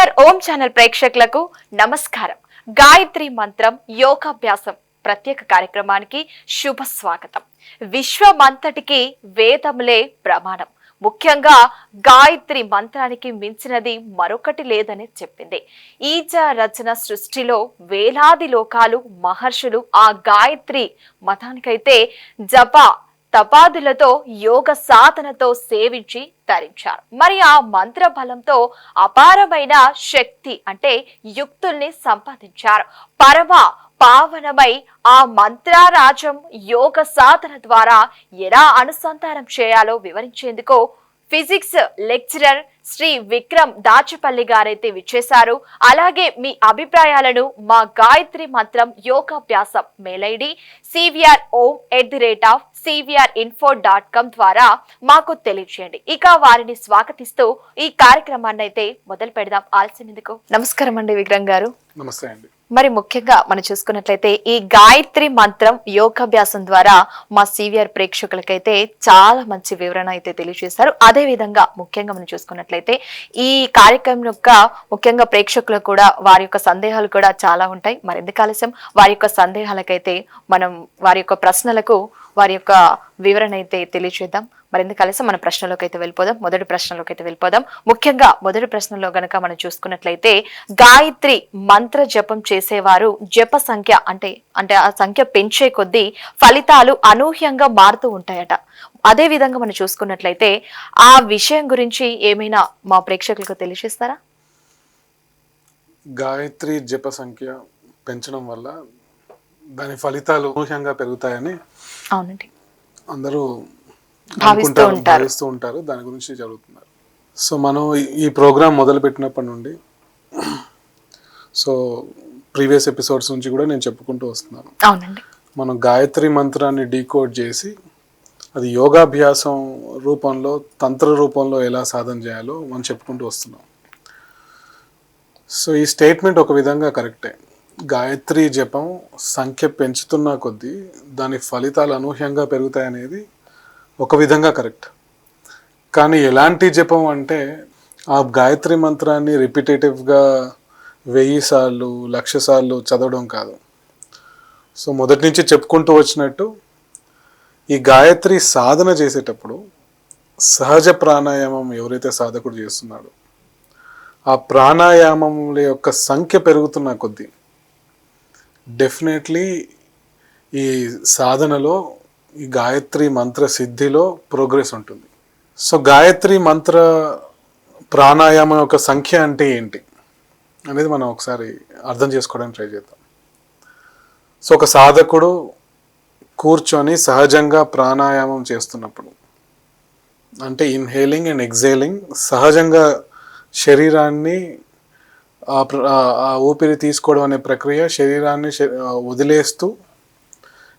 CVR ఓం channel ప్రేక్షకులకు నమస్కారం. గాయత్రి మంత్రం యోగాభ్యాసం ప్రత్యేక కార్యక్రమానికి శుభ స్వాగతం. విశ్వమంతటికి వేదములే ప్రమాణం. ముఖ్యంగా గాయత్రి మంత్రానికి మించినది మరొకటి లేదని చెప్పింది. ఈజ రచన సృష్టిలో వేలాది లోకాలు మహర్షులు ఆ గాయత్రి మతానికైతే జప తపాదులతో యోగ సాధనతో సేవించి తరించారు. మరి ఆ మంత్ర బలంతో అపారమైన శక్తి అంటే యుక్తుల్ని సంపాదించారు. పరమ పావనమై ఆ మంత్రారాజం యోగ సాధన ద్వారా ఎలా అనుసంధానం చేయాలో వివరించేందుకు ఫిజిక్స్ లెక్చరర్ శ్రీ విక్రమ్ దాచపల్లి గారైతే విచ్చేశారు. అలాగే మీ అభిప్రాయాలను మా గాయత్రి మంత్రం యోగాభ్యాసం mail ID C V R om at the rate of C V R info dot com ద్వారా మాకు తెలియజేయండి. ఇక వారిని స్వాగతిస్తూ ఈ కార్యక్రమాన్ని అయితే మొదలు పెడదాం. ఆలస్యం ఎందుకు? నమస్కారం అండి విక్రమ్ గారు. నమస్తే అండి. మరి ముఖ్యంగా మనం చూసుకున్నట్లయితే ఈ గాయత్రి మంత్రం యోగాభ్యాసం ద్వారా మా సివిఆర్ ప్రేక్షకులకైతే చాలా మంచి వివరణ అయితే తెలియజేశారు. అదే విధంగా ముఖ్యంగా మనం చూసుకున్నట్లయితే ఈ కార్యక్రమం యొక్క ముఖ్యంగా ప్రేక్షకులకు కూడా వారి యొక్క సందేహాలు కూడా చాలా ఉంటాయి. మరెందుకు ఆలస్యం? వారి యొక్క సందేహాలకైతే మనం వారి యొక్క ప్రశ్నలకు వారి యొక్క వివరణ అయితే తెలియచేద్దాం. మరింత కలిసి మన ప్రశ్నలోకి అయితే వెళ్ళిపోదాం. మొదటి ప్రశ్నలోకి అయితే వెళ్ళిపోదాం. ముఖ్యంగా మొదటి ప్రశ్నలో గనక మనం చూసుకున్నట్లయితే గాయత్రి మంత్ర జపం చేసేవారు జప సంఖ్య అంటే అంటే ఆ సంఖ్య పెంచే కొద్దీ ఫలితాలు అనూహ్యంగా మారుతూ ఉంటాయట. అదే విధంగా మనం చూసుకున్నట్లయితే ఆ విషయం గురించి ఏమైనా మా ప్రేక్షకులకు తెలియజేస్తారా గాయత్రి జప సంఖ్య పెంచడం వల్ల దాని ఫలితాలు అనూహ్యంగా పెరుగుతాయని అవునండి. అందరూ భావిస్తూ. భావిస్తూ ఉంటారు దాని గురించి చదువుతున్నారు సో మనం ఈ- ప్రోగ్రామ్ మొదలు పెట్టినప్పటి నుండి సో ప్రీవియస్ ఎపిసోడ్స్ నుంచి కూడా నేను చెప్పుకుంటూ వస్తున్నాను. అవునండి. మనం గాయత్రి మంత్రాన్ని డీకోడ్ చేసి అది యోగాభ్యాసం రూపంలో తంత్ర రూపంలో ఎలా సాధన చేయాలో మనం చెప్పుకుంటూ వస్తున్నాం. సో ఈ స్టేట్మెంట్ ఒక విధంగా కరెక్టే. గాయత్రి జపం సంఖ్య పెంచుతున్న కొద్దీ దాని ఫలితాలు అనూహ్యంగా పెరుగుతాయనేది ఒక విధంగా కరెక్ట్. కానీ ఎలాంటి జపం అంటే ఆ గాయత్రి మంత్రాన్ని రిపిటేటివ్గా వెయ్యి సార్లు లక్ష సార్లు చదవడం కాదు. సో మొదటి నుంచి చెప్పుకుంటూ వచ్చినట్టు ఈ గాయత్రి సాధన చేసేటప్పుడు సహజ ప్రాణాయామం ఎవరైతే సాధకుడు చేస్తున్నాడో ఆ ప్రాణాయామముల యొక్క సంఖ్య పెరుగుతున్న కొద్దీ డెఫినెట్లీ ఈ సాధనలో ఈ గాయత్రి మంత్ర సిద్ధిలో ప్రోగ్రెస్ ఉంటుంది. సో గాయత్రి మంత్ర ప్రాణాయామం యొక్క సంఖ్య అంటే ఏంటి? అనేది మనం ఒకసారి అర్థం చేసుకోవడానికి ట్రై చేద్దాం. సో ఒక సాధకుడు కూర్చొని సహజంగా ప్రాణాయామం చేస్తున్నప్పుడు అంటే ఇన్హేలింగ్ అండ్ ఎగ్జేలింగ్ సహజంగా శరీరాన్ని ఊపిరి తీసుకోవడం అనే ప్రక్రియ శరీరాన్ని శ- వదిలేస్తూ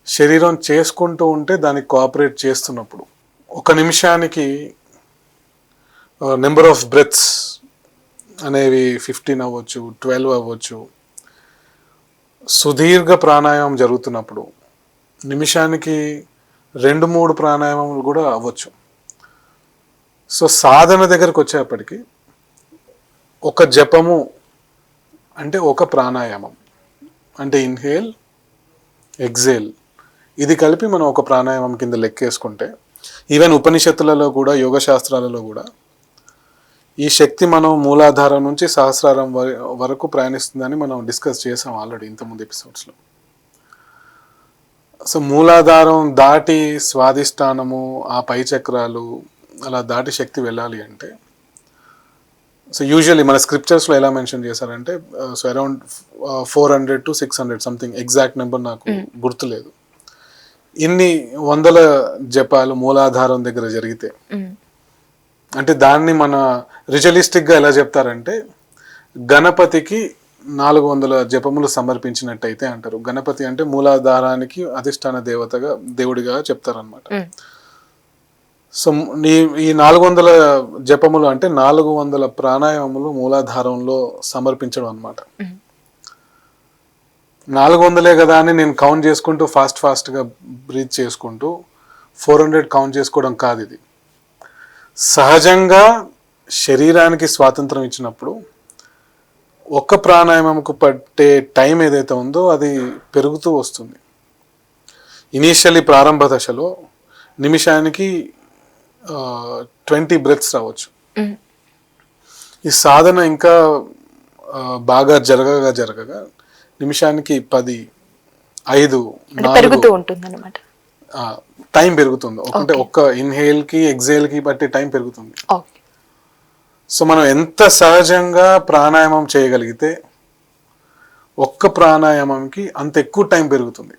శరీరం చేసుకుంటూ ఉంటే దానికి కోఆపరేట్ చేస్తున్నప్పుడు. ఒక నిమిషానికి నెంబర్ ఆఫ్ బ్రెత్స్ అనేవి ఫిఫ్టీన్ అవ్వచ్చు ట్వెల్వ్ అవ్వచ్చు సుదీర్ఘ ప్రాణాయామం జరుగుతున్నప్పుడు నిమిషానికి రెండు మూడు ప్రాణాయామములు కూడా అవ్వచ్చు. సో సాధన దగ్గరకు వచ్చేప్పటికి ఒక జపము అంటే ఒక ప్రాణాయామం. అంటే ఇన్హేల్ ఎగ్జేల్. ఇది కలిపి మనం ఒక ప్రాణాయామం కింద లెక్కేసుకుంటే ఈవెన్ ఉపనిషత్తులలో కూడా యోగ శాస్త్రాలలో కూడా ఈ శక్తి మనం మూలాధారం నుంచి సహస్రారం వరకు ప్రయాణిస్తుందని మనం డిస్కస్ చేసాం ఆల్రెడీ ఇంతకుముందు ఎపిసోడ్స్లో. సో మూలాధారం దాటి స్వాధిష్టానము ఆ పై చక్రాలు అలా దాటి శక్తి వెళ్ళాలి అంటే సో యూజువల్లీ మన స్క్రిప్చర్స్లో ఎలా మెన్షన్ చేశారంటే so around four hundred to six hundred something exact number నాకు గుర్తులేదు. ఇన్ని వందల జపాలు మూలాధారం దగ్గర జరిగితే ఉమ్, అంటే దాన్ని మన రిజలిస్టిక్గా ఎలా చెప్తారంటే గణపతికి నాలుగు వందల జపములు సమర్పించినట్టయితే అంటారు. గణపతి అంటే మూలాధారానికి అధిష్టాన దేవతగా దేవుడిగా చెప్తారనమాట ఉమ్, సో నీ ఈ నాలుగు వందల జపములు అంటే నాలుగు వందల ప్రాణాయామములు మూలాధారంలో సమర్పించడం అనమాట. నాలుగు వందలే కదా అని నేను కౌంట్ చేసుకుంటూ ఫాస్ట్ ఫాస్ట్గా బ్రీత్ చేసుకుంటూ ఫోర్ హండ్రెడ్ కౌంట్ చేసుకోవడం కాదు ఇది. సహజంగా శరీరానికి స్వాతంత్రం ఇచ్చినప్పుడు ఒక్క ప్రాణాయామంకు పట్టే టైం ఏదైతే ఉందో అది పెరుగుతూ వస్తుంది. ఇనీషియల్లీ ప్రారంభ దశలో నిమిషానికి ట్వంటీ బ్రెత్స్ రావచ్చు. ఈ సాధన ఇంకా బాగా జరగగా జరగగా నిమిషానికి పది ఐదు అంటే పెరుగుతూ ఉంటుంది అనమాట టైం పెరుగుతుంది. అంటే ఒక్క ఇన్హేల్కి ఎక్సేల్కి బట్టి టైం పెరుగుతుంది. సో మనం ఎంత సహజంగా ప్రాణాయామం చేయగలిగితే ఒక్క ప్రాణాయామంకి అంత ఎక్కువ టైం పెరుగుతుంది.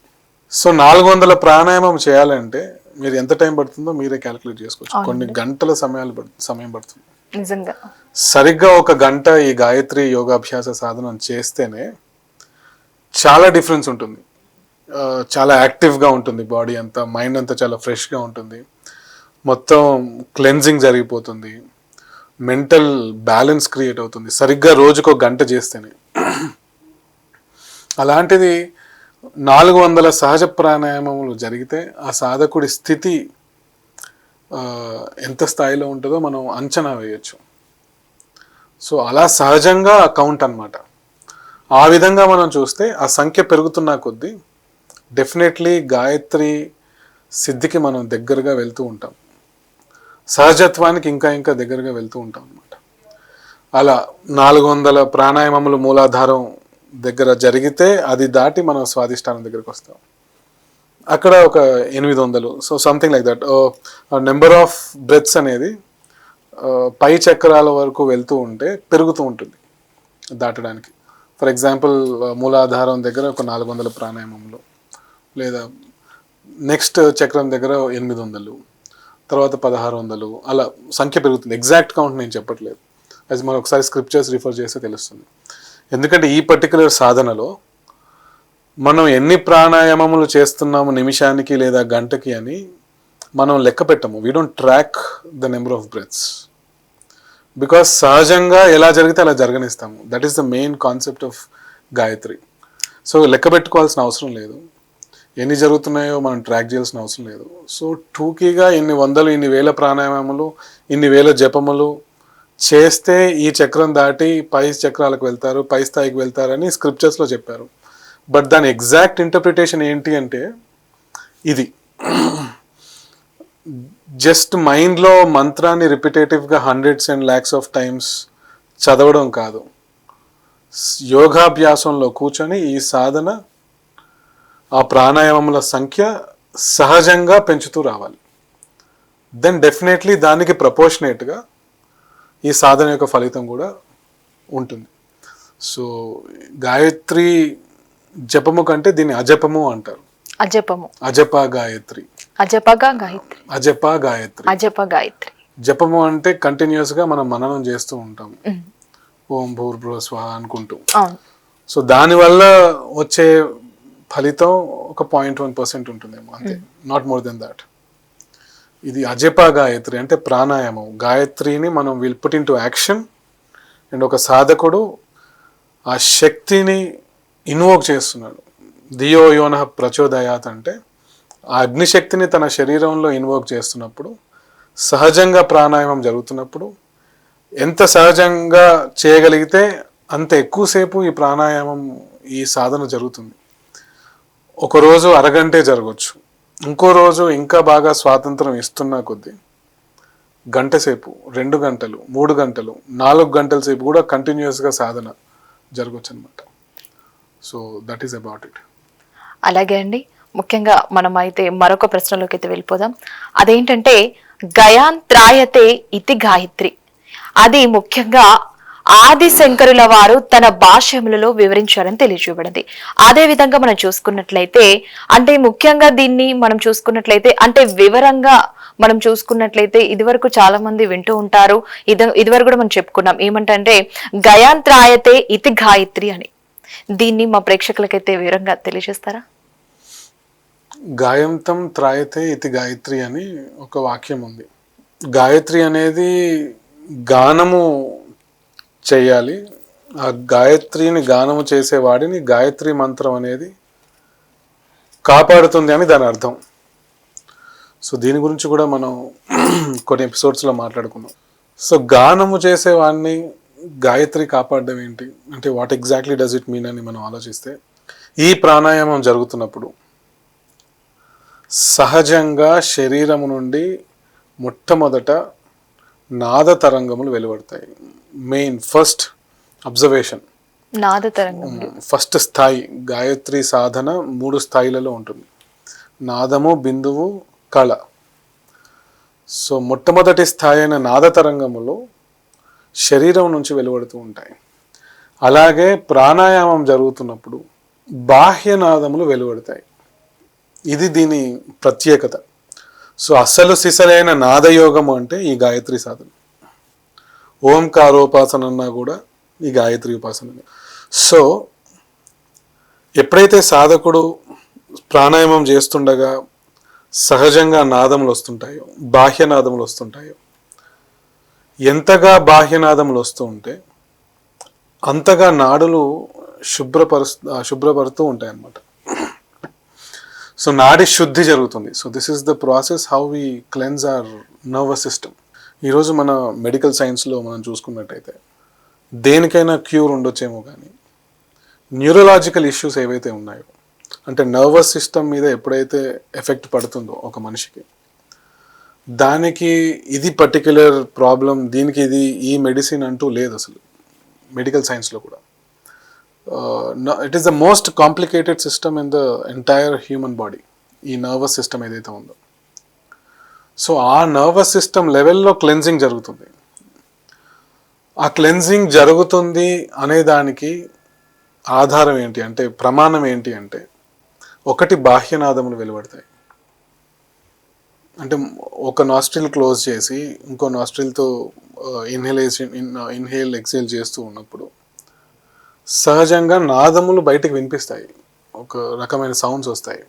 సో నాలుగు వందల ప్రాణాయామం చేయాలంటే మీరు ఎంత టైం పడుతుందో మీరే క్యాలిక్యులేట్ చేసుకోవచ్చు. కొన్ని గంటల సమయాలు సమయం పడుతుంది. నిజంగా. సరిగ్గా ఒక గంట ఈ గాయత్రి యోగాభ్యాస సాధన చేస్తేనే చాలా డిఫరెన్స్ ఉంటుంది. చాలా యాక్టివ్గా ఉంటుంది బాడీ అంతా మైండ్ అంతా చాలా ఫ్రెష్గా ఉంటుంది. మొత్తం క్లెన్జింగ్ జరిగిపోతుంది. మెంటల్ బ్యాలెన్స్ క్రియేట్ అవుతుంది. సరిగ్గా రోజుకు ఒక గంట చేస్తేనే. అలాంటిది నాలుగు వందల సహజ ప్రాణాయామములు జరిగితే ఆ సాధకుడి స్థితి ఎంత స్థాయిలో ఉంటుందో మనం అంచనా వేయచ్చు. సో అలా సహజంగా కౌంట్ అనమాట ఆ విధంగా మనం చూస్తే ఆ సంఖ్య పెరుగుతున్న కొద్దీ డెఫినెట్లీ గాయత్రి సిద్ధికి మనం దగ్గరగా వెళ్తూ ఉంటాం. సహజత్వానికి ఇంకా ఇంకా దగ్గరగా వెళ్తూ ఉంటాం అనమాట అలా నాలుగు వందల ప్రాణాయామములు మూలాధారం దగ్గర జరిగితే అది దాటి మనం స్వాదిష్టానం దగ్గరికి వస్తాం. అక్కడ ఒక ఎనిమిది వందలు so something like that number of breaths అనేది uh, పై చక్రాల వరకు వెళ్తూ ఉంటే పెరుగుతూ ఉంటుంది దాటడానికి. ఫర్ ఎగ్జాంపుల్ uh, మూలాధారం దగ్గర ఒక నాలుగు వందల ప్రాణాయామంలో లేదా నెక్స్ట్ చక్రం దగ్గర ఎనిమిది వందలు తర్వాత పదహారు వందలు అలా సంఖ్య పెరుగుతుంది. ఎగ్జాక్ట్ కౌంట్ నేను చెప్పట్లేదు. అది మనం ఒకసారి స్క్రిప్చర్స్ రిఫర్ చేస్తే తెలుస్తుంది. ఎందుకంటే ఈ పర్టికులర్ సాధనలో మనం ఎన్ని ప్రాణాయామములు చేస్తున్నాము నిమిషానికి లేదా గంటకి అని మనం లెక్క పెట్టము. We don't track the number of breaths because సహజంగా ఎలా జరిగితే అలా జరగనిస్తాము. That is the main concept of Gayatri. So లెక్క పెట్టుకోవాల్సిన అవసరం లేదు. ఎన్ని జరుగుతున్నాయో మనం ట్రాక్ చేయాల్సిన అవసరం లేదు. సో టూకీగా ఇన్ని వందలు ఇన్ని వేల ప్రాణాయామములు ఇన్ని వేల జపములు చేస్తే ఈ చక్రం దాటి పై చక్రాలకు వెళ్తారు పై స్థాయికి వెళ్తారని స్క్రిప్చర్స్లో చెప్పారు. బట్ దాని ఎగ్జాక్ట్ ఇంటర్ప్రిటేషన్ ఏంటి అంటే ఇది. జస్ట్ మైండ్లో మంత్రాన్ని రిపిటేటివ్గా hundreds and lakhs of times చదవడం కాదు. యోగాభ్యాసంలో కూర్చొని ఈ సాధన ఆ ప్రాణాయామముల సంఖ్య సహజంగా పెంచుతూ రావాలి. దెన్ డెఫినెట్లీ దానికి ప్రపోర్షనేట్గా ఈ సాధన యొక్క ఫలితం కూడా ఉంటుంది. సో గాయత్రి జపము కంటే దీన్ని అజపము అంటారు. అజపము. అజప గాయత్రి. అజపగా గాయత్రి. అజప గాయత్రి. అజప గాయత్రి. జపము అంటే కంటిన్యూస్గా మనం మననం చేస్తూ ఉంటాం. ఓం భూర్భువ స్వాహ అనుకుంటూ. సో దానివల్ల వచ్చే ఫలితం ఒక పాయింట్ వన్ పర్సెంట్ ఉంటుందేమో అంతే. నాట్ మోర్ దెన్ దాట్ ఇది అజప గాయత్రి అంటే ప్రాణాయామం. గాయత్రిని మనం will put into action and ఒక సాధకుడు ఆ శక్తిని ఇన్వోక్ చేస్తున్నాడు. దియో యోన ప్రచోదయాత్ అంటే ఆ అగ్నిశక్తిని తన శరీరంలో ఇన్వోక్ చేస్తున్నప్పుడు సహజంగా ప్రాణాయామం జరుగుతున్నప్పుడు ఎంత సహజంగా చేయగలిగితే అంత ఎక్కువసేపు ఈ ప్రాణాయామం ఈ సాధన జరుగుతుంది. ఒకరోజు అరగంటే జరగవచ్చు ఇంకో రోజు ఇంకా బాగా స్వాతంత్రం ఇస్తున్నా కొద్దీ గంట సేపు రెండు గంటలు మూడు గంటలు నాలుగు గంటల సేపు కూడా కంటిన్యూస్గా సాధన జరగవచ్చు అనమాట so that is about it అలాగే అండి. ముఖ్యంగా మనం అయితే మరొక ప్రశ్నలోకి అయితే వెళ్ళిపోదాం. అదేంటంటే గయాంత్రాయతే ఇతి గాయత్రి. అది ముఖ్యంగా ఆది శంకరుల వారు తన భాష్యములలో వివరించారని తెలియజేయబడింది. అదే విధంగా మనం చూసుకున్నట్లయితే అంటే ముఖ్యంగా దీన్ని మనం చూసుకున్నట్లయితే అంటే వివరంగా మనం చూసుకున్నట్లయితే ఇదివరకు చాలా మంది వింటూ ఉంటారు. ఇది ఇదివరకు కూడా మనం చెప్పుకున్నాం. ఏమంటే గయాంత్రాయతే ఇతి గాయత్రి అని. దీన్ని మా ప్రేక్షకులకైతే వివరంగా తెలియజేస్తారా? గాయంతం త్రాయతే ఇతి గాయత్రి అని ఒక వాక్యం ఉంది. గాయత్రి అనేది గానము చేయాలి. ఆ గాయత్రిని గానము చేసేవాడిని గాయత్రి మంత్రం అనేది కాపాడుతుంది అని దాని అర్థం. సో దీని గురించి కూడా మనం కొన్ని ఎపిసోడ్స్లో మాట్లాడుకున్నాం. సో గానము చేసేవాడిని గాయత్రి కాపాడడం ఏంటి? అంటే what exactly does it mean అని మనం ఆలోచిస్తే ఈ ప్రాణాయామం జరుగుతున్నప్పుడు సహజంగా శరీరము నుండి మొట్టమొదట నాద తరంగములు వెలువడతాయి. మెయిన్ ఫస్ట్ అబ్జర్వేషన్ నాద ఫస్ట్ స్థాయి గాయత్రి సాధన మూడు స్థాయిలలో ఉంటుంది. నాదము బిందువు కళ. సో మొట్టమొదటి స్థాయి అయిన నాద తరంగములు శరీరం నుంచి వెలువడుతూ ఉంటాయి. అలాగే ప్రాణాయామం జరుగుతున్నప్పుడు బాహ్య నాదములు వెలువడతాయి. ఇది దీని ప్రత్యేకత. సో అసలు సిసలైన నాదయోగము అంటే ఈ గాయత్రి సాధన. ఓంకారోపాసన అన్నా కూడా ఈ గాయత్రి ఉపాసన సో ఎప్పుడైతే సాధకుడు ప్రాణాయామం చేస్తుండగా సహజంగా నాదములు వస్తుంటాయో బాహ్య నాదములు వస్తుంటాయో ఎంతగా బాహ్యనాదములు వస్తూ ఉంటే అంతగా నాడులు శుభ్రపరు శుభ్రపరుతూ ఉంటాయి అన్నమాట సో నాడి శుద్ధి జరుగుతుంది. So this is the process how we cleanse our nervous system ఈరోజు మన మెడికల్ సైన్స్లో మనం చూసుకున్నట్టయితే దేనికైనా క్యూర్ ఉండొచ్చేమో కానీ న్యూరలాజికల్ ఇష్యూస్ ఏవైతే ఉన్నాయో అంటే నర్వస్ సిస్టమ్ మీద ఎప్పుడైతే ఎఫెక్ట్ పడుతుందో ఒక మనిషికి దానికి ఇది పర్టిక్యులర్ ప్రాబ్లం దీనికి ఇది ఈ మెడిసిన్ అంటూ లేదు అసలు. మెడికల్ సైన్స్లో కూడా. It is the most complicated system in the entire human body ఈ నర్వస్ సిస్టమ్ ఏదైతే ఉందో. సో ఆ నర్వస్ సిస్టమ్ లెవెల్లో క్లెన్జింగ్ జరుగుతుంది. ఆ క్లెన్జింగ్ జరుగుతుంది అనే దానికి ఆధారం ఏంటి అంటే ప్రమాణం ఏంటి అంటే ఒకటి బాహ్యనాదములు వెలువడతాయి. అంటే ఒక నాస్ట్రిల్ క్లోజ్ చేసి ఇంకో నాస్ట్రిల్తో ఇన్హేలేషన్ ఇన్హేల్ ఎక్సేల్ చేస్తూ ఉన్నప్పుడు సహజంగా నాదములు బయటకు వినిపిస్తాయి. ఒక రకమైన సౌండ్స్ వస్తాయి.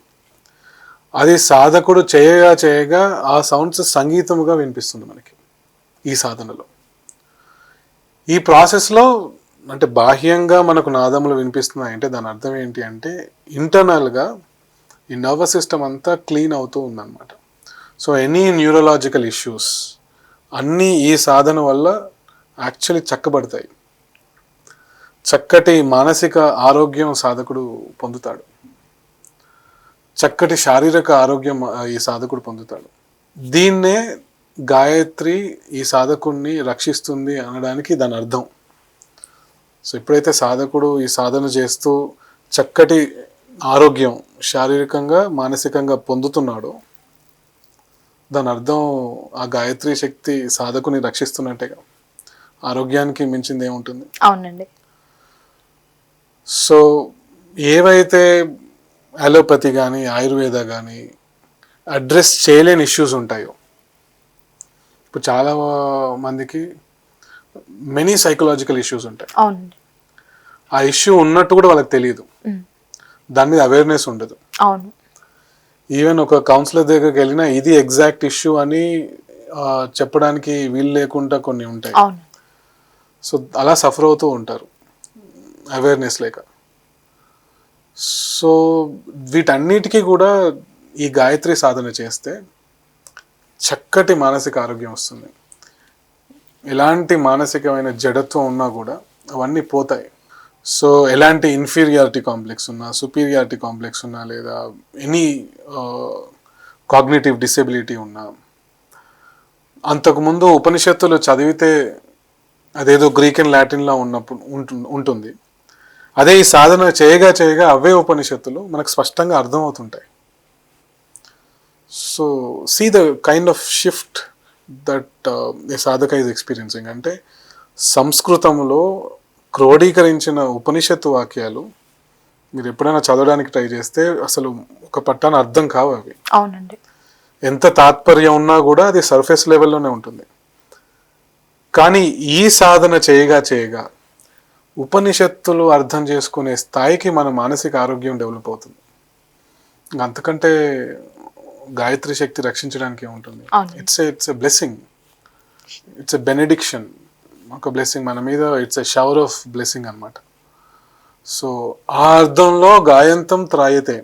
అది సాధకుడు చేయగా చేయగా ఆ సౌండ్స్ సంగీతముగా వినిపిస్తుంది మనకి ఈ సాధనలో. ఈ ప్రాసెస్లో అంటే బాహ్యంగా మనకు నాదములు వినిపిస్తున్నాయి అంటే దాని అర్థం ఏంటి అంటే ఇంటర్నల్గా ఈ నర్వస్ సిస్టమ్ అంతా క్లీన్ అవుతూ ఉందన్నమాట. సో ఎనీ న్యూరలాజికల్ ఇష్యూస్ అన్నీ ఈ సాధన వల్ల యాక్చువల్లీ చక్కబడతాయి. చక్కటి మానసిక ఆరోగ్యం సాధకుడు పొందుతాడు. చక్కటి శారీరక ఆరోగ్యం ఈ సాధకుడు పొందుతాడు. దీన్నే గాయత్రి ఈ సాధకుడిని రక్షిస్తుంది అనడానికి దాని అర్థం. సో ఎప్పుడైతే సాధకుడు ఈ సాధన చేస్తూ చక్కటి ఆరోగ్యం శారీరకంగా మానసికంగా పొందుతున్నాడో దాని అర్థం ఆ గాయత్రి శక్తి సాధకుని రక్షిస్తున్నట్టేగా. ఆరోగ్యానికి మించింది ఏముంటుంది అవునండి. సో ఏవైతే అలోపతి కానీ ఆయుర్వేద కానీ అడ్రస్ చేయలేని ఇష్యూస్ ఉంటాయో ఇప్పుడు చాలా మందికి మెనీ సైకలాజికల్ ఇష్యూస్ ఉంటాయి. ఆ ఇష్యూ ఉన్నట్టు కూడా వాళ్ళకి తెలియదు. దాని మీద అవేర్నెస్ ఉండదు. ఈవెన్ ఒక కౌన్సిలర్ దగ్గరికి వెళ్ళినా ఇది ఎగ్జాక్ట్ ఇష్యూ అని చెప్పడానికి వీలు లేకుండా కొన్ని ఉంటాయి. సో అలా సఫర్ అవుతూ ఉంటారు. అవేర్నెస్ లేక. సో వీటన్నిటికీ కూడా ఈ గాయత్రి సాధన చేస్తే చక్కటి మానసిక ఆరోగ్యం వస్తుంది. ఎలాంటి మానసికమైన జడత్వం ఉన్నా కూడా అవన్నీ పోతాయి. సో ఎలాంటి ఇన్ఫీరియారిటీ కాంప్లెక్స్ ఉన్నా సుపీరియారిటీ కాంప్లెక్స్ ఉన్నా లేదా ఎనీ కాగ్నేటివ్ డిసెబిలిటీ ఉన్నా అంతకుముందు ఉపనిషత్తులు చదివితే అదేదో గ్రీక్ అండ్ లాటిన్లో ఉన్నప్పుడు ఉంటు- ఉంటుంది. అదే ఈ సాధన చేయగా చేయగా అవే ఉపనిషత్తులు మనకు స్పష్టంగా అర్థమవుతుంటాయి. So see the kind of shift that a సాధక ఈజ్ ఎక్స్పీరియన్సింగ్ అంటే సంస్కృతంలో క్రోడీకరించిన ఉపనిషత్తు వాక్యాలు మీరు ఎప్పుడైనా చదవడానికి ట్రై చేస్తే అసలు ఒక పట్టాన అర్థం కావు అవి. అవునండి. ఎంత తాత్పర్యం ఉన్నా కూడా అది సర్ఫేస్ లెవెల్లోనే ఉంటుంది. కానీ ఈ సాధన చేయగా చేయగా ఉపనిషత్తులు అర్థం చేసుకునే స్థాయికి మన మానసిక ఆరోగ్యం డెవలప్ అవుతుంది. అంతకంటే గాయత్రి శక్తి రక్షించడానికి అవును. It's it's a blessing it's a benediction ఒక బ్లెస్సింగ్ మన మీద it's a shower of blessing అన్నమాట. సో ఆ అర్థంలో గాయంతం త్రాయతే.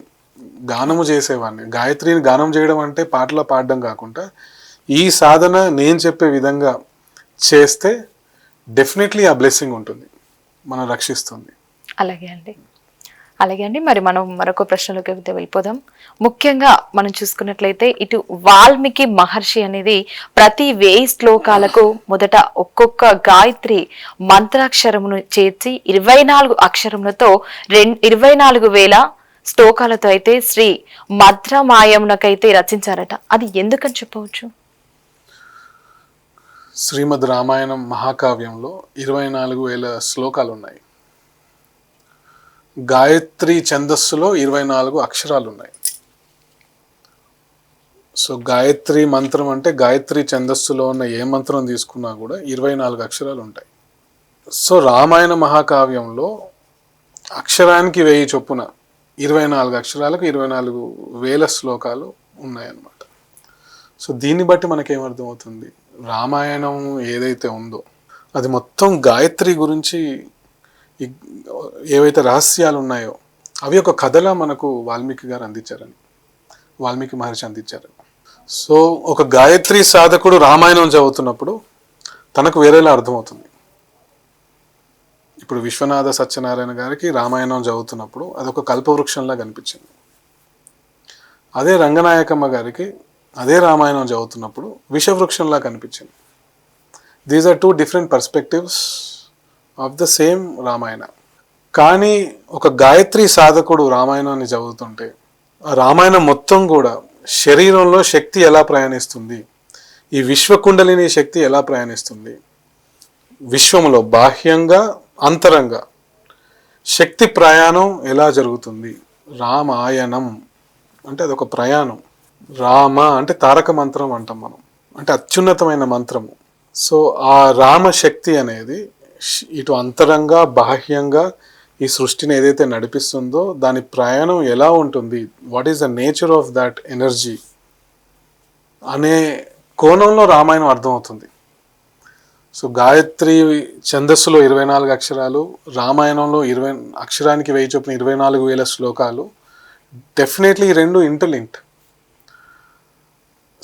గానము చేసేవాడిని. గాయత్రిని గానం చేయడం అంటే పాటలు పాడడం కాకుండా ఈ సాధన నేను చెప్పే విధంగా చేస్తే డెఫినెట్లీ ఆ బ్లెస్సింగ్ ఉంటుంది. మనం రక్షిస్తుంది. అలాగే అండి. అలాగే అండి. మరి మనం మరొక ప్రశ్నలోకి అయితే వెళ్ళిపోదాం. ముఖ్యంగా మనం చూసుకున్నట్లయితే ఇటు వాల్మీకి మహర్షి అనేది ప్రతి వేయి శ్లోకాలకు మొదట ఒక్కొక్క గాయత్రి మంత్రాక్షరమును చేర్చి ఇరవై నాలుగు అక్షరములతో రెండు ఇరవై నాలుగు వేల శ్లోకాలతో అయితే శ్రీ మద్రమాయమునకైతే రచించారట. అది ఎందుకని చెప్పవచ్చు? శ్రీమద్ రామాయణం మహాకావ్యంలో ఇరవై నాలుగు వేల శ్లోకాలు ఉన్నాయి గాయత్రి ఛందస్సులో ఇరవై నాలుగు అక్షరాలు ఉన్నాయి సో గాయత్రి మంత్రం అంటే గాయత్రి ఛందస్సులో ఉన్న ఏ మంత్రం తీసుకున్నా కూడా ఇరవై నాలుగు అక్షరాలు ఉంటాయి సో రామాయణ మహాకావ్యంలో అక్షరానికి వెయ్యి చొప్పున ఇరవై నాలుగు అక్షరాలకు ఇరవై నాలుగు వేల శ్లోకాలు ఉన్నాయన్నమాట. సో దీన్ని బట్టి మనకేమర్థమవుతుంది రామాయణం ఏదైతే ఉందో అది మొత్తం గాయత్రి గురించి ఏవైతే రహస్యాలు ఉన్నాయో అవి ఒక కథలా మనకు వాల్మీకి గారు అందించారని వాల్మీకి మహర్షి అందించారు. సో ఒక గాయత్రి సాధకుడు రామాయణం చదువుతున్నప్పుడు తనకు వేరేలా అర్థమవుతుంది. ఇప్పుడు విశ్వనాథ సత్యనారాయణ గారికి రామాయణం చదువుతున్నప్పుడు అదొక కల్పవృక్షంలా కనిపించింది. అదే రంగనాయకమ్మ గారికి అదే రామాయణం చదువుతున్నప్పుడు విషవృక్షంలా కనిపించింది. These are two different perspectives of the same Ramayana. కానీ ఒక గాయత్రి సాధకుడు రామాయణాన్ని చదువుతుంటే ఆ రామాయణం మొత్తం కూడా శరీరంలో శక్తి ఎలా ప్రయాణిస్తుంది? ఈ విశ్వకుండలిని శక్తి ఎలా ప్రయాణిస్తుంది? విశ్వంలో బాహ్యంగా అంతరంగా శక్తి ప్రయాణం ఎలా జరుగుతుంది? రామాయణం. అంటే అదొక ప్రయాణం. రామ అంటే తారక మంత్రం అంటాం మనం. అంటే అత్యున్నతమైన మంత్రము. సో ఆ రామ శక్తి అనేది ఇటు అంతరంగా బాహ్యంగా ఈ సృష్టిని ఏదైతే నడిపిస్తుందో దాని ప్రయాణం ఎలా ఉంటుంది? What is the nature of that energy అనే కోణంలో రామాయణం అర్థమవుతుంది. సో గాయత్రి ఛందస్సులో ఇరవై నాలుగు అక్షరాలు రామాయణంలో ఇరవై అక్షరానికి వెయ్యి చొప్పున ఇరవై నాలుగు వేల శ్లోకాలు డెఫినెట్లీ ఈ రెండు ఇంటర్లింక్డ్.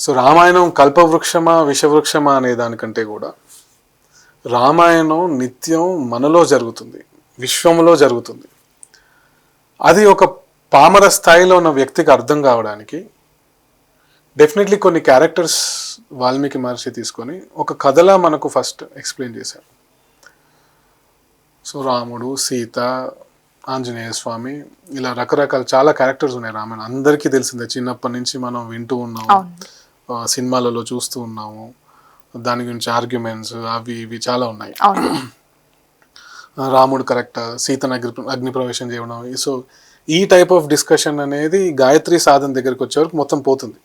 సో రామాయణం కల్పవృక్షమా విషవృక్షమా అనే దానికంటే కూడా రామాయణం నిత్యం మనలో జరుగుతుంది విశ్వంలో జరుగుతుంది. అది ఒక పామర స్థాయిలో ఉన్న వ్యక్తికి అర్థం కావడానికి డెఫినెట్లీ కొన్ని క్యారెక్టర్స్ వాల్మీకి మహర్షి తీసుకొని ఒక కథలా మనకు ఫస్ట్ ఎక్స్ప్లెయిన్ చేశారు. సో రాముడు సీత ఆంజనేయ స్వామి ఇలా రకరకాల చాలా క్యారెక్టర్స్ ఉన్నాయి రామాయణ. అందరికీ తెలిసిందే చిన్నప్పటి నుంచి మనం వింటూ ఉన్నాం. సినిమాలలో చూస్తూ ఉన్నాము. దాని గురించి ఆర్గ్యుమెంట్స్ అవి ఇవి చాలా ఉన్నాయి. రాముడు కరెక్టా సీతను అగ్ని అగ్ని ప్రవేశం చేయడం. సో ఈ టైప్ ఆఫ్ డిస్కషన్ అనేది గాయత్రి సాధన దగ్గరికి వచ్చే వరకు మొత్తం పోతుంది.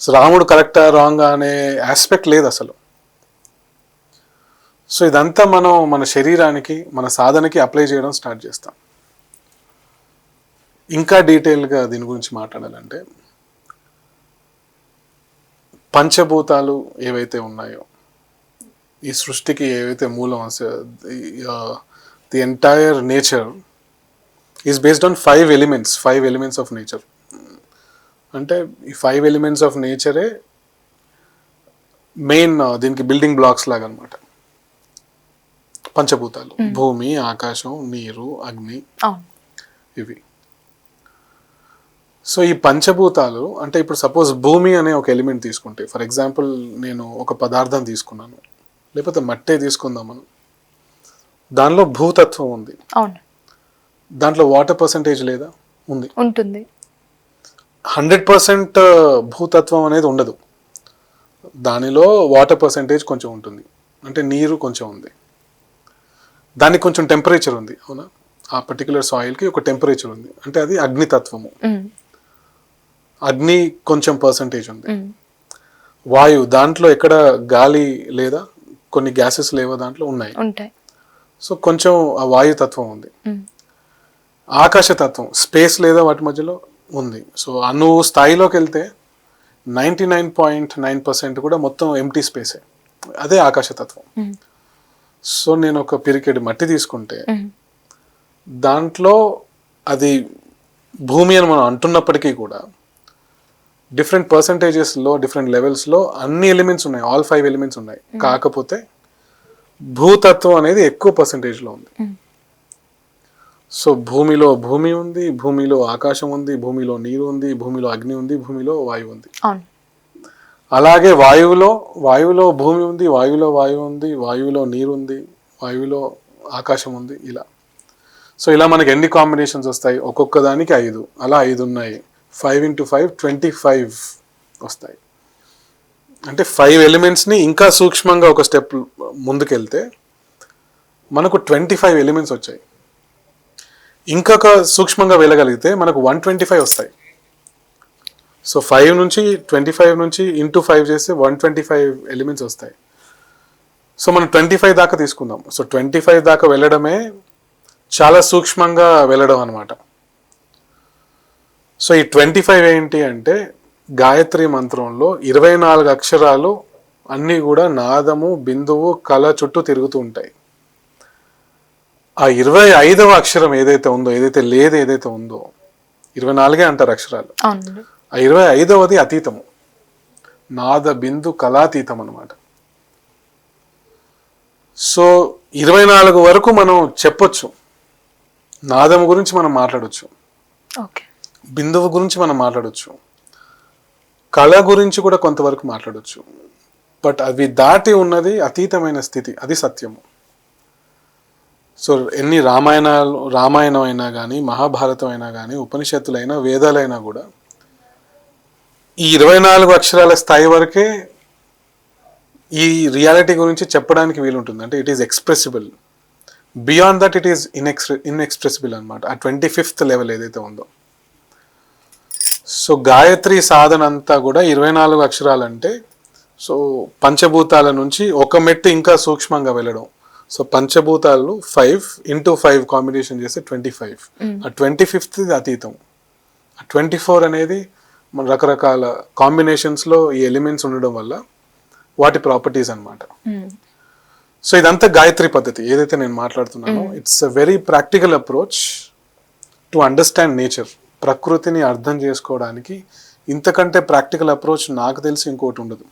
సో రాముడు కరెక్టా రాంగ్ అనే ఆస్పెక్ట్ లేదు అసలు. సో ఇదంతా మనం మన శరీరానికి మన సాధనకి అప్లై చేయడం స్టార్ట్ చేస్తాం. ఇంకా డీటెయిల్గా దీని గురించి మాట్లాడాలంటే పంచభూతాలు ఏవైతే ఉన్నాయో ఈ సృష్టికి ఏవైతే మూలం the entire nature is based on five elements five elements of nature అంటే ఈ ఫైవ్ ఎలిమెంట్స్ ఆఫ్ నేచరే మెయిన్ దీనికి బిల్డింగ్ బ్లాక్స్ లాగా అనమాట పంచభూతాలు భూమి ఆకాశం నీరు అగ్ని ఇవి. సో ఈ పంచభూతాలు అంటే ఇప్పుడు సపోజ్ భూమి అనే ఒక ఎలిమెంట్ తీసుకుంటే ఫర్ ఎగ్జాంపుల్ నేను ఒక పదార్థం తీసుకున్నాను లేకపోతే మట్టే తీసుకుందాం మనం. దానిలో భూతత్వం ఉంది. అవును. దాంట్లో వాటర్ పర్సంటేజ్ లేదా? ఉంది. ఉంటుంది. హండ్రెడ్ పర్సెంట్ భూతత్వం అనేది ఉండదు. దానిలో వాటర్ పర్సంటేజ్ కొంచెం ఉంటుంది. అంటే నీరు కొంచెం ఉంది. దానికి కొంచెం టెంపరేచర్ ఉంది అవునా? ఆ పర్టికులర్ సాయిల్కి ఒక టెంపరేచర్ ఉంది. అంటే అది అగ్నితత్వము. అగ్ని కొంచెం పర్సంటేజ్ ఉంది. ఉమ్, వాయు దాంట్లో ఎక్కడ గాలి లేదా కొన్ని గ్యాసెస్ లేవో దాంట్లో ఉన్నాయి. సో కొంచెం ఆ వాయు తత్వం ఉంది. ఉమ్, ఆకాశతత్వం స్పేస్ లేదా వాటి మధ్యలో ఉంది. సో అణు స్థాయిలోకి వెళ్తే ninety nine point nine percent కూడా మొత్తం ఎంటీ స్పేసే అదే ఆకాశతత్వం సో నేను ఒక పిరికెడ్ మట్టి తీసుకుంటే దాంట్లో అది భూమి అని మనం అంటున్నప్పటికీ కూడా డిఫరెంట్ పర్సంటేజెస్లో డిఫరెంట్ లెవెల్స్లో అన్ని ఎలిమెంట్స్ ఉన్నాయి. ఆల్ ఫైవ్ ఎలిమెంట్స్ ఉన్నాయి. కాకపోతే భూతత్వం అనేది ఎక్కువ పర్సంటేజ్లో ఉంది. సో భూమిలో భూమి ఉంది భూమిలో ఆకాశం ఉంది భూమిలో నీరు ఉంది భూమిలో అగ్ని ఉంది భూమిలో వాయువు ఉంది. అలాగే వాయువులో వాయువులో భూమి ఉంది వాయువులో వాయువు ఉంది వాయువులో నీరు ఉంది వాయువులో ఆకాశం ఉంది ఇలా. సో ఇలా మనకి ఎన్ని కాంబినేషన్స్ వస్తాయి? ఒక్కొక్క దానికి ఐదు. అలా ఐదు ఉన్నాయి. Five into five twenty five వస్తాయి. అంటే ఫైవ్ ఎలిమెంట్స్ని ఇంకా సూక్ష్మంగా ఒక స్టెప్ ముందుకెళ్తే మనకు ట్వంటీ ఫైవ్ ఎలిమెంట్స్ వచ్చాయి. ఇంకొక సూక్ష్మంగా వెళ్ళగలిగితే మనకు వన్ ట్వంటీ ఫైవ్ వస్తాయి. సో ఫైవ్ నుంచి ట్వంటీ ఫైవ్ నుంచి ఇంటూ ఫైవ్ చేస్తే వన్ ట్వంటీ ఫైవ్ ఎలిమెంట్స్ వస్తాయి. సో మనం ట్వంటీ ఫైవ్ దాకా తీసుకుందాం. సో ట్వంటీ ఫైవ్ దాకా వెళ్ళడమే చాలా సూక్ష్మంగా వెళ్ళడం అనమాట సో ఈ ట్వంటీ ఫైవ్ ఏంటి అంటే గాయత్రి మంత్రంలో ఇరవై నాలుగు అక్షరాలు అన్నీ కూడా నాదము బిందువు కళ చుట్టూ తిరుగుతూ ఉంటాయి. ఆ ఇరవై ఐదవ అక్షరం ఏదైతే ఉందో ఏదైతే లేదు ఏదైతే ఉందో ఇరవై నాలుగే అంటారు అక్షరాలు. ఆ ఇరవై ఐదవది అతీతము. నాద బిందు కళాతీతం అనమాట సో ఇరవై నాలుగు వరకు మనం చెప్పొచ్చు. నాదం గురించి మనం మాట్లాడొచ్చు. ఓకే. బిందువు గురించి మనం మాట్లాడచ్చు. కళ గురించి కూడా కొంతవరకు మాట్లాడచ్చు. బట్ అవి దాటి ఉన్నది అతీతమైన స్థితి. అది సత్యము. సో ఎన్ని రామాయణాలు రామాయణం అయినా కానీ మహాభారతం అయినా కానీ ఉపనిషత్తులైనా వేదాలైనా కూడా ఈ ఇరవై నాలుగు అక్షరాల స్థాయి వరకే ఈ రియాలిటీ గురించి చెప్పడానికి వీలుంటుంది. అంటే it is expressible. Beyond that it is inex inexpressible అనమాట ఆ ట్వంటీ ఫిఫ్త్ లెవెల్ ఏదైతే ఉందో. సో గాయత్రి సాధన అంతా కూడా ఇరవై నాలుగు అక్షరాలు అంటే సో పంచభూతాల నుంచి ఒక మెట్టు ఇంకా సూక్ష్మంగా వెళ్ళడం. సో పంచభూతాలు ఫైవ్ ఇంటూ ఫైవ్ కాంబినేషన్ చేస్తే ట్వంటీ ఫైవ్. ఆ ట్వంటీ ఫిఫ్త్ అతీతం. ఆ ట్వంటీ ఫోర్ అనేది మన రకరకాల కాంబినేషన్స్లో ఈ ఎలిమెంట్స్ ఉండడం వల్ల వాటి ప్రాపర్టీస్ అన్నమాట. మ్మ్. సో ఇదంతా గాయత్రి పద్ధతి. ఏదైతే నేను మాట్లాడుతున్నానో it's a very practical approach to understand nature ప్రకృతిని అర్థం చేసుకోవడానికి ఇంతకంటే ప్రాక్టికల్ అప్రోచ్ నాకు తెలిసి ఇంకోటి ఉండదు.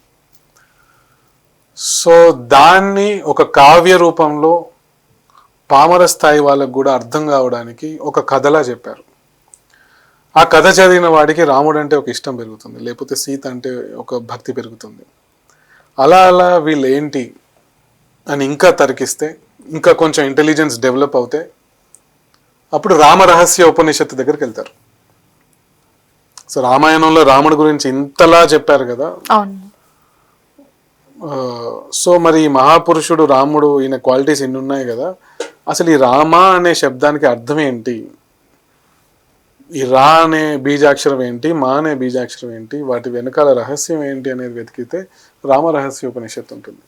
సో దాన్ని ఒక కావ్య రూపంలో పామర స్థాయి వాళ్ళకు కూడా అర్థం కావడానికి ఒక కథలా చెప్పారు. ఆ కథ చదివిన వాడికి రాముడు అంటే ఒక ఇష్టం పెరుగుతుంది లేకపోతే సీత అంటే ఒక భక్తి పెరుగుతుంది. అలా అలా వీళ్ళు ఏంటి అని ఇంకా తరికిస్తే ఇంకా కొంచెం ఇంటెలిజెన్స్ డెవలప్ అవుతే అప్పుడు రామరహస్య ఉపనిషత్తు దగ్గరికి వెళ్తారు. సో రామాయణంలో రాముడి గురించి ఇంతలా చెప్పారు కదా. సో మరి మహాపురుషుడు రాముడు ఈయన క్వాలిటీస్ ఎన్ని ఉన్నాయి కదా. అసలు ఈ రామ అనే శబ్దానికి అర్థం ఏంటి? ఈ రా అనే బీజాక్షరం ఏంటి? మా అనే బీజాక్షరం ఏంటి? వాటి వెనకాల రహస్యం ఏంటి అనేది వెతికితే రామ రహస్య ఉపనిషత్తు ఉంటుంది.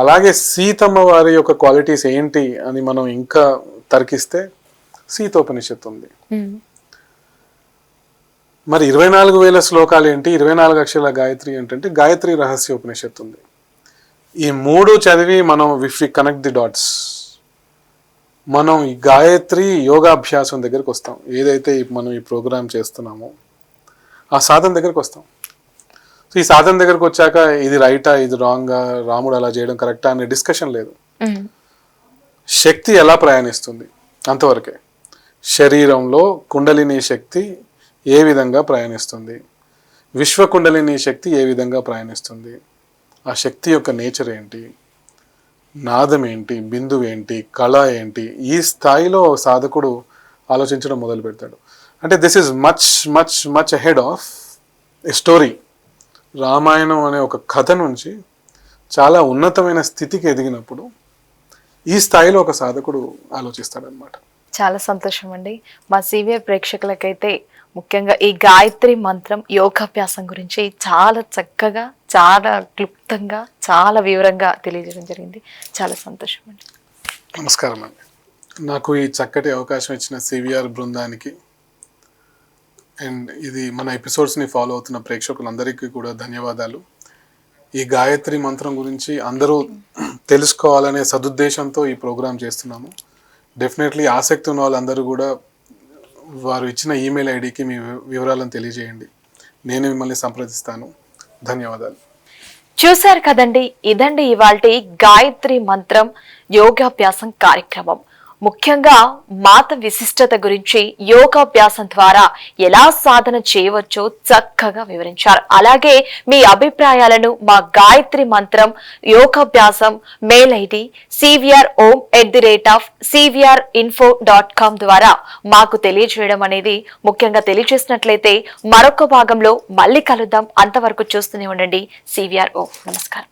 అలాగే సీతమ్మ వారి యొక్క క్వాలిటీస్ ఏంటి అని మనం ఇంకా తర్కిస్తే సీతోపనిషత్తు ఉంది. మరి ఇరవై నాలుగు వేల శ్లోకాలు ఏంటి? ఇరవై నాలుగు అక్షరాల గాయత్రి ఏంటంటే గాయత్రి రహస్య ఉపనిషత్తు ఉంది. ఈ మూడు చదివి మనం విఫ్ కనెక్ట్ ది డాట్స్ మనం ఈ గాయత్రి యోగాభ్యాసం దగ్గరికి వస్తాం. ఏదైతే మనం ఈ ప్రోగ్రామ్ చేస్తున్నామో ఆ సాధన దగ్గరికి వస్తాం. సో ఈ సాధన దగ్గరకు వచ్చాక ఇది రైటా ఇది రాంగా రాముడు అలా చేయడం కరెక్టా అనే డిస్కషన్ లేదు. శక్తి ఎలా ప్రయాణిస్తుంది? అంతవరకే. శరీరంలో కుండలిని శక్తి ఏ విధంగా ప్రయాణిస్తుంది? విశ్వకుండలిని శక్తి ఏ విధంగా ప్రయాణిస్తుంది? ఆ శక్తి యొక్క నేచర్ ఏంటి? నాదం ఏంటి? బిందువు ఏంటి? కళ ఏంటి? ఈ స్థాయిలో సాధకుడు ఆలోచించడం మొదలు పెడతాడు. అంటే this is much much much ahead of a story Ramayanam అనే ఒక కథ నుంచి చాలా ఉన్నతమైన స్థితికి ఎదిగినప్పుడు ఈ స్థాయిలో ఒక సాధకుడు ఆలోచిస్తాడనమాట చాలా సంతోషం అండి మా సీవియర్ ప్రేక్షకులకైతే ముఖ్యంగా ఈ గాయత్రి మంత్రం యోగాభ్యాసం గురించి చాలా చక్కగా చాలా క్లుప్తంగా చాలా వివరంగా తెలియజేయడం జరిగింది. చాలా సంతోషం అండి. నమస్కారం అండి. నాకు ఈ చక్కటి అవకాశం ఇచ్చిన సివిఆర్ బృందానికి అండ్ ఇది మన ఎపిసోడ్స్ని ఫాలో అవుతున్న ప్రేక్షకులందరికీ కూడా ధన్యవాదాలు. ఈ గాయత్రి మంత్రం గురించి అందరూ తెలుసుకోవాలనే సదుద్దేశంతో ఈ ప్రోగ్రాం చేస్తున్నాము. డెఫినెట్లీ ఆసక్తి ఉన్న వాళ్ళందరూ కూడా వారు ఇచ్చిన ఈమెయిల్ ఐడికి మీ వివరాలను తెలియజేయండి. నేను మిమ్మల్ని సంప్రదిస్తాను. ధన్యవాదాలు. చూశారు కదండి ఇదండి ఇవాళ గాయత్రి మంత్రం యోగాభ్యాసం కార్యక్రమం. ముఖ్యంగా మాత విశిష్టత గురించి యోగాభ్యాసం ద్వారా ఎలా సాధన చేయవచ్చో చక్కగా వివరించారు. అలాగే మీ అభిప్రాయాలను మా గాయత్రి మంత్రం యోగాభ్యాసం mail ID CVR Om at the rate of CVR info dot com ద్వారా మాకు తెలియజేయడం అనేది ముఖ్యంగా తెలియజేసినట్లయితే మరొక భాగంలో మళ్ళీ కలుద్దాం. అంతవరకు చూస్తూనే ఉండండి. సివిఆర్ ఓం నమస్కారం.